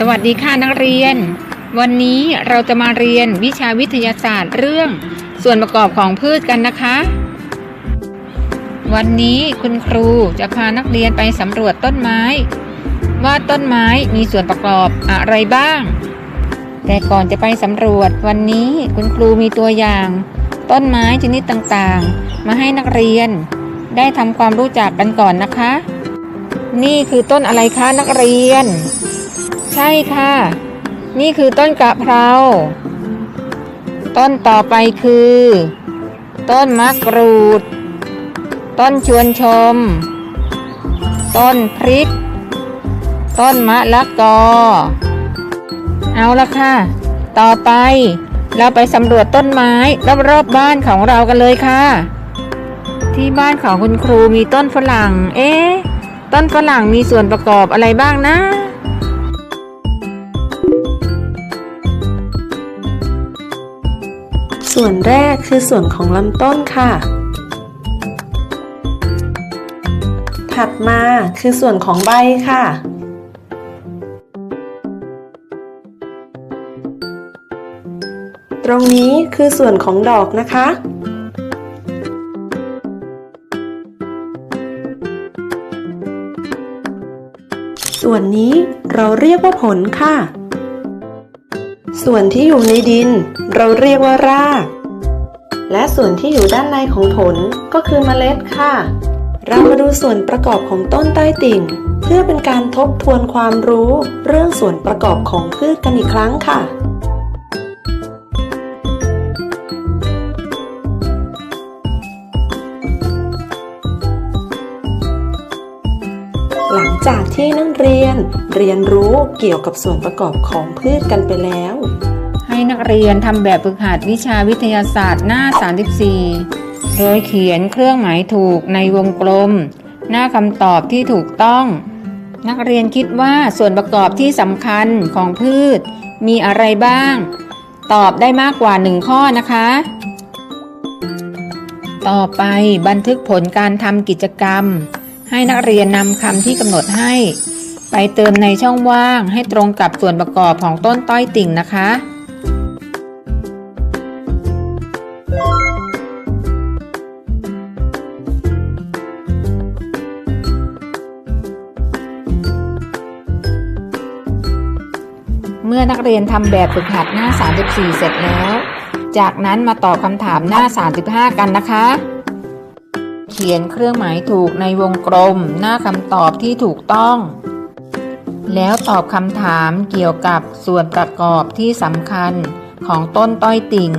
สวัสดีค่ะนักเรียน วันนี้เราจะมาเรียนวิชาวิทยาศาสตร์เรื่องส่วนประกอบของพืชกันนะคะ วันนี้คุณครูจะพานักเรียนไปสำรวจต้นไม้ ว่าต้นไม้มีส่วนประกอบอะไรบ้าง แต่ก่อนจะไปสำรวจวันนี้คุณครูมีตัวอย่าง ต้นไม้ชนิดต่างๆ มาให้นักเรียน ได้ทำความรู้จักกันก่อนนะคะ นี่คือต้นอะไรคะนักเรียน ใช่ค่ะ นี่คือต้นกะเพรา ต้นต่อไปคือ ต้นมะกรูด ต้นชวนชม ต้นพริก ต้นมะละกอ เอาละค่ะ ต่อไปเราไปสำรวจต้นไม้รอบๆบ้านของเรากันเลยค่ะ ที่บ้านของคุณครูมีต้นฝรั่ง เอ๊ะ ต้นฝรั่งมีส่วนประกอบอะไรบ้างนะ ส่วนแรกคือส่วนของลำต้นค่ะ ถัดมาคือส่วนของใบค่ะ ตรงนี้คือส่วนของดอกนะคะ ส่วนนี้เราเรียกว่าผลค่ะ ส่วนที่อยู่ในดิน เราเรียกว่าราก และส่วนที่อยู่ด้านในของผลก็คือเมล็ดค่ะ เรามาดูส่วนประกอบของต้นใต้ติ่ง เพื่อเป็นการทบทวนความรู้เรื่องส่วนประกอบของพืชกันอีกครั้งค่ะ งจากที่นักเรียน เรียนรู้เกี่ยวกับส่วนประกอบของพืชกันไปแล้ว ให้นักเรียนทำแบบฝึกหัดวิชาวิทยาศาสตร์หน้า 34 โดยเขียนเครื่องหมายถูกในวงกลม หน้าคำตอบที่ถูกต้อง นักเรียนคิดว่าส่วนประกอบที่สำคัญของพืช มีอะไรบ้าง ตอบได้มากกว่าหนึ่งข้อนะคะ ต่อไปบันทึกผลการทำกิจกรรม ให้นักเรียนนำคำที่กำหนดให้ ไปเติมในช่องว่างให้ตรงกับส่วนประกอบของต้นต้อยติ่งนะคะ เมื่อนักเรียนทำแบบฝึกหัดหน้า 34 เสร็จแล้ว จากนั้นมาตอบคำถามหน้า 35 กันนะคะ เขียนเครื่องหมายถูกในวงกลม หน้าคำตอบที่ถูกต้อง แล้วตอบคำถามเกี่ยวกับส่วนประกอบที่สำคัญของต้นต้อยติ่ง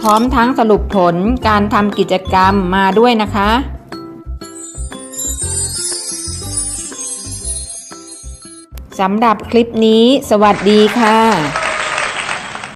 พร้อมทั้งสรุปผลการทำกิจกรรมมาด้วยนะคะสำหรับคลิปนี้ สวัสดีค่ะ